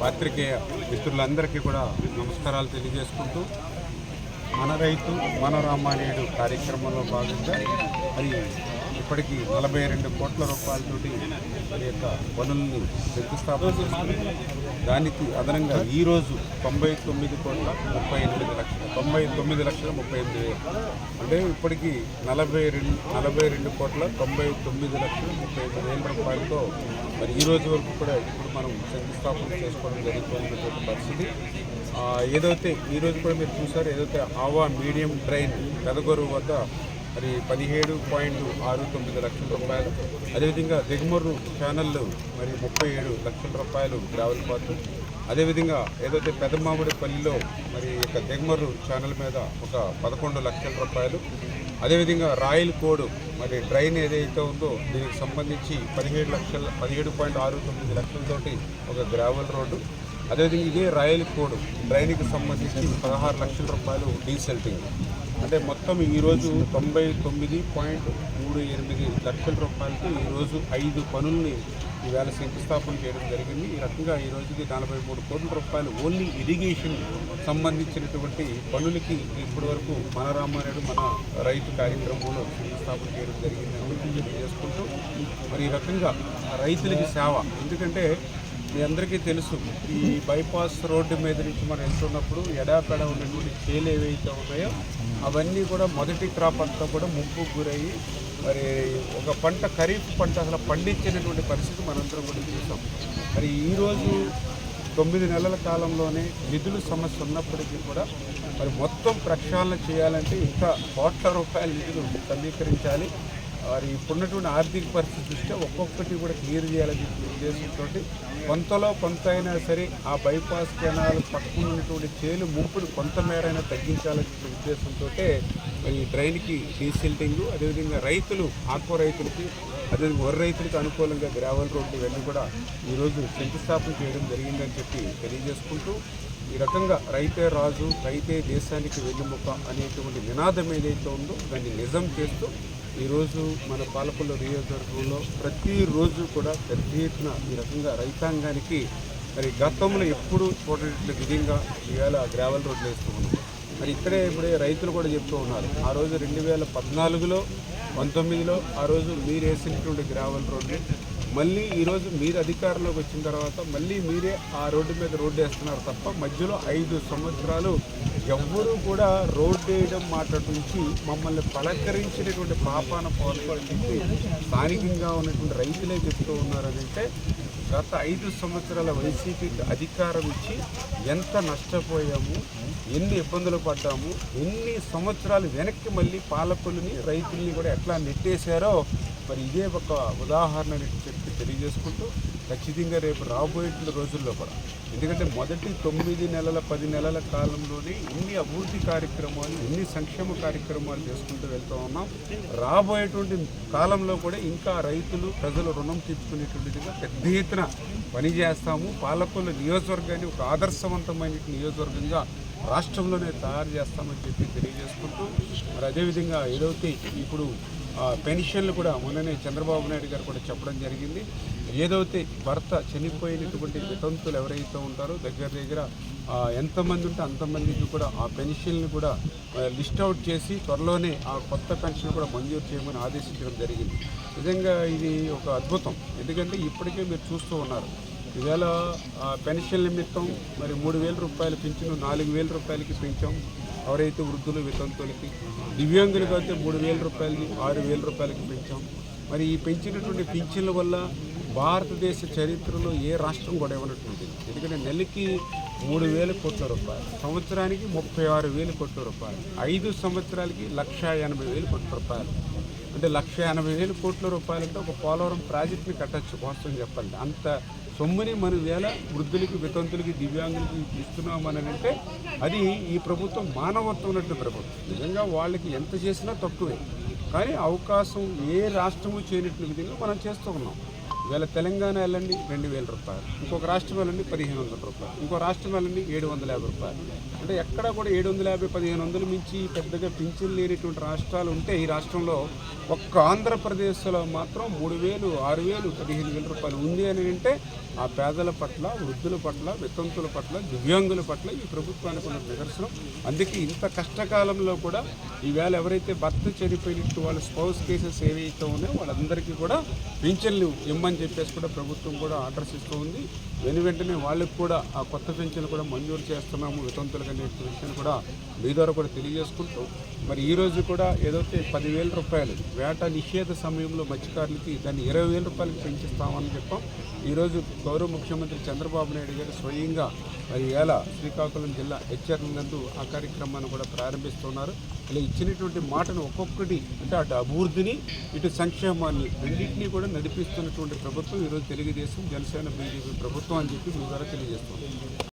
పాత్రికేయ మిత్రులందరికీ కూడా నమస్కారాలు తెలియజేసుకుంటూ మన రైతు మన రామానేయుడు కార్యక్రమంలో భాగంగా మరి ఇప్పటికీ నలభై రెండు కోట్ల రూపాయలతోటి మరి యొక్క పనుల్ని శంకుస్థాపన చేస్తుంది దానికి అదనంగా ఈరోజు తొంభై తొమ్మిది కోట్ల ముప్పై ఎనిమిది లక్షలు తొంభై తొమ్మిది లక్షల ముప్పై ఎనిమిది వేలు. అంటే ఇప్పటికీ నలభై రెండు నలభై రెండు కోట్ల తొంభై తొమ్మిది లక్షల ముప్పై ఎనిమిది వేల రూపాయలతో మరి ఈ రోజు వరకు కూడా ఇప్పుడు మనం శంకుస్థాపన చేసుకోవడం జరుగుతున్నటువంటి పరిస్థితి. ఏదైతే ఈరోజు కూడా మీరు చూసారు ఏదైతే ఆవా మీడియం ట్రైన్ పెదగొరు వద్ద మరి పదిహేడు పాయింట్ ఆరు తొమ్మిది లక్షల రూపాయలు అదేవిధంగా దిగుమరు ఛానళ్ళు మరి ముప్పై ఏడు లక్షల రూపాయలు గ్రావెల్ పాత్ర అదేవిధంగా ఏదైతే పెదమామిడిపల్లిలో మరి యొక్క దిగుమర్రు ఛానల్ మీద ఒక పదకొండు లక్షల రూపాయలు అదేవిధంగా రాయల్ కోడ్ మరి డ్రైన్ ఏదైతే ఉందో దీనికి సంబంధించి పదిహేడు లక్షల పదిహేడు పాయింట్ ఆరు తొమ్మిది లక్షలతోటి ఒక గ్రావెల్ రోడ్డు అదేవిధంగా ఇదే రాయల్ కోడ్ డ్రైన్కి సంబంధించి పదహారు లక్షల రూపాయలు డీసెల్టింగ్ అంటే మొత్తం ఈరోజు తొంభై తొమ్మిది పాయింట్ మూడు ఎనిమిది లక్షల రూపాయలకి ఈరోజు ఐదు పనుల్ని ఈవేళ శంకుస్థాపన చేయడం జరిగింది. ఈ రకంగా ఈ రోజుకి నలభై మూడు కోట్ల రూపాయలు ఓన్లీ ఇరిగేషన్ సంబంధించినటువంటి పనులకి ఇప్పటి వరకు మన రామారాయుడు మన రైతు కార్యక్రమంలో శంకుస్థాపన చేయడం జరిగింది అభివృద్ధి చేసుకుంటూ మరి ఈ రకంగా రైతులకి సేవ. ఎందుకంటే మీ అందరికీ తెలుసు ఈ బైపాస్ రోడ్డు మీద నుంచి మనం వెళ్తున్నప్పుడు ఎడాపెడ ఉన్నటువంటి చేలు ఏవైతే ఉన్నాయో అవన్నీ కూడా మొదటి క్రాప్ అంతా కూడా ముంపు గురయ్యి మరి ఒక పంట ఖరీఫ్ పంట అసలు పండించినటువంటి పరిస్థితి మనందరం కూడా చూసాం. మరి ఈరోజు తొమ్మిది నెలల కాలంలోనే నిధులు సమస్య ఉన్నప్పటికీ కూడా మరి మొత్తం ప్రక్షాళన చేయాలంటే ఇంకా కోట్ల రూపాయల నిధులు సమీకరించాలి. వారి ఇప్పుడున్నటువంటి ఆర్థిక పరిస్థితి దృష్ట్యా ఒక్కొక్కటి కూడా క్లియర్ చేయాలని ఉద్దేశంతో కొంతలో కొంత అయినా సరే ఆ బైపాస్ కెనాల్ పక్కన ఉన్నటువంటి చేలు ముంపుడు కొంతమేరైనా తగ్గించాలని ఉద్దేశంతో ఈ డ్రైన్కి డీసిల్టింగ్ అదేవిధంగా రైతులు ఆక్వా రైతులకి అదేవిధంగా వరి రైతులకు అనుకూలంగా గ్రావెల్ రోడ్లు ఇవన్నీ కూడా ఈరోజు శంకుస్థాపన చేయడం జరిగిందని చెప్పి తెలియజేసుకుంటూ ఈ రకంగా రైతే రాజు రైతే దేశానికి వెన్నుముక అనేటువంటి నినాదం ఏదైతే ఉందో దాన్ని నిజం చేస్తూ ఈరోజు మన పాలకొల్లు నియోజకవర్గంలో ప్రతిరోజు కూడా పెద్ద ఎత్తున ఈ రకంగా రైతాంగానికి మరి గతంలో ఎప్పుడూ చూడనట్లు విధంగా ఈవేళ గ్రావెల్ రోడ్లు వేస్తూ ఉన్నాం. మరి ఇక్కడే ఇప్పుడే రైతులు కూడా చెప్తూ ఉన్నారు. ఆ రోజు రెండు వేల పద్నాలుగులో పంతొమ్మిదిలో ఆ రోజు మీరు వేసినటువంటి గ్రావెల్ రోడ్లు మళ్ళీ ఈరోజు మీరు అధికారంలోకి వచ్చిన తర్వాత మళ్ళీ మీరే ఆ రోడ్డు మీద రోడ్డు వేస్తున్నారు తప్ప మధ్యలో ఐదు సంవత్సరాలు ఎవ్వరూ కూడా రోడ్డు వేయడం మాట నుంచి మమ్మల్ని పలకరించినటువంటి పాపాన పోవాలని చెప్పి స్థానికంగా ఉన్నటువంటి రైతులే చెప్తూ ఉన్నారంటే గత ఐదు సంవత్సరాల వైసీపీకి అధికారం ఇచ్చి ఎంత నష్టపోయాము ఎన్ని ఇబ్బందులు పడ్డాము ఎన్ని సంవత్సరాలు వెనక్కి మళ్ళీ పాలకులని రైతుల్ని కూడా ఎట్లా నెట్టేశారో మరి ఇదే ఒక ఉదాహరణ చెప్పి తెలియజేసుకుంటూ ఖచ్చితంగా రేపు రాబోయే రోజుల్లో కూడా. ఎందుకంటే మొదటి తొమ్మిది నెలల పది నెలల కాలంలోనే ఎన్ని అభివృద్ధి కార్యక్రమాలు ఎన్ని సంక్షేమ కార్యక్రమాలు చేసుకుంటూ వెళ్తూ ఉన్నాం. రాబోయేటువంటి కాలంలో కూడా ఇంకా రైతులు ప్రజలు రుణం తీర్చుకునేటువంటిదిగా పెద్ద ఎత్తున పనిచేస్తాము పాలకొల్లు నియోజకవర్గాన్ని ఒక ఆదర్శవంతమైన నియోజకవర్గంగా రాష్ట్రంలోనే తయారు చేస్తామని చెప్పి తెలియజేసుకుంటూ మరి అదేవిధంగా ఏదైతే ఇప్పుడు పెన్షన్లు కూడా మొన్ననే చంద్రబాబు నాయుడు గారు కూడా చెప్పడం జరిగింది. ఏదైతే భర్త చనిపోయినటువంటి వితంతులు ఎవరైతే ఉంటారో దగ్గర దగ్గర ఎంతమంది ఉంటే అంతమందికి కూడా ఆ పెన్షన్లు కూడా లిస్ట్ అవుట్ చేసి త్వరలోనే ఆ కొత్త పెన్షన్ కూడా మంజూరు చేయమని ఆదేశించడం జరిగింది. నిజంగా ఇది ఒక అద్భుతం. ఎందుకంటే ఇప్పటికే మీరు చూస్తూ ఉన్నారు. ఈవేళ పెన్షన్ నిమిత్తం మరి మూడు వేల రూపాయలు పెంచిన నాలుగు వేల రూపాయలకి పెంచాం. ఎవరైతే వృద్ధులు వితంతులకి దివ్యాంగులకు అయితే మూడు వేల రూపాయలకి ఆరు వేల రూపాయలకి పెంచాం. మరి ఈ పెంచినటువంటి పింఛన్ల వల్ల భారతదేశ చరిత్రలో ఏ రాష్ట్రం కూడా ఇవ్వనటువంటిది ఎందుకంటే నెలకి మూడు వేల కోట్ల రూపాయలు సంవత్సరానికి ముప్పై ఆరు వేల కోట్ల రూపాయలు ఐదు సంవత్సరాలకి లక్ష ఎనభై వేల కోట్ల రూపాయలు. అంటే లక్ష ఎనభై వేల కోట్ల రూపాయలతో ఒక పోలవరం ప్రాజెక్ట్ని కట్టచ్చు కోసం చెప్పండి. అంత సొమ్ముని మనం వేల వృద్ధులకి వితంతులకి దివ్యాంగులకి ఇస్తున్నామని అంటే అది ఈ ప్రభుత్వం మానవత్వం ఉన్నట్టు ప్రభుత్వం నిజంగా వాళ్ళకి ఎంత చేసినా తక్కువే. కానీ అవకాశం ఏ రాష్ట్రము చేయనట్టు విధంగా మనం చేస్తూ ఉన్నాం. ఇవాళ తెలంగాణ వెళ్ళండి రెండు వేల రూపాయలు. ఇంకొక రాష్ట్రం వెళ్ళండి పదిహేను వందల రూపాయలు. ఇంకో రాష్ట్రం వెళ్ళండి ఏడు వందల యాభై రూపాయలు. అంటే ఎక్కడ కూడా ఏడు వందల యాభై పదిహేను వందలు మించి పెద్దగా పింఛన్ లేనటువంటి రాష్ట్రాలు ఉంటే ఈ రాష్ట్రంలో ఒక్క ఆంధ్రప్రదేశ్లో మాత్రం మూడు వేలు ఆరు వేలు పదిహేను వేల రూపాయలు ఉంది అని అంటే ఆ పేదల పట్ల వృద్ధుల పట్ల వితంతుల పట్ల దివ్యాంగుల పట్ల ఈ ప్రభుత్వానికి ఉన్న నిదర్శనం. అందుకే ఇంత కష్టకాలంలో కూడా ఈవేళ ఎవరైతే భర్త చనిపోయినట్టు వాళ్ళ స్పౌస్ కేసెస్ ఏవైతే ఉన్నాయో వాళ్ళందరికీ కూడా పింఛన్లు ఇమ్మని చెప్పేసి కూడా ప్రభుత్వం కూడా ఆర్డర్స్ ఇస్తూ ఉంది. వెను వెంటనే వాళ్ళకి కూడా ఆ కొత్త పెన్షన్ కూడా మంజూరు చేస్తున్నాము. వితంతులకు అనే విషయాన్ని కూడా మీ ద్వారా కూడా తెలియజేసుకుంటూ మరి ఈరోజు కూడా ఏదైతే పదివేల రూపాయలు వేట నిషేధ సమయంలో మత్స్యకారులకి దాన్ని ఇరవై వేల రూపాయలకి పెంచిస్తామని చెప్పాం. ఈరోజు గౌరవ ముఖ్యమంత్రి చంద్రబాబు నాయుడు గారు స్వయంగా మరి వేళ శ్రీకాకుళం జిల్లా హెచ్ఆర్ నందు ఆ కార్యక్రమాన్ని కూడా ప్రారంభిస్తున్నారు. ఇలా ఇచ్చినటువంటి మాటను ఒక్కొక్కటి అంటే అటు అభివృద్ధిని ఇటు సంక్షేమాన్ని రెండింటినీ కూడా నడిపిస్తున్నటువంటి ప్రభుత్వం ఈరోజు తెలుగుదేశం జనసేన బీజేపీ ప్రభుత్వం అని చెప్పి మీ ద్వారా తెలియజేస్తున్నాం.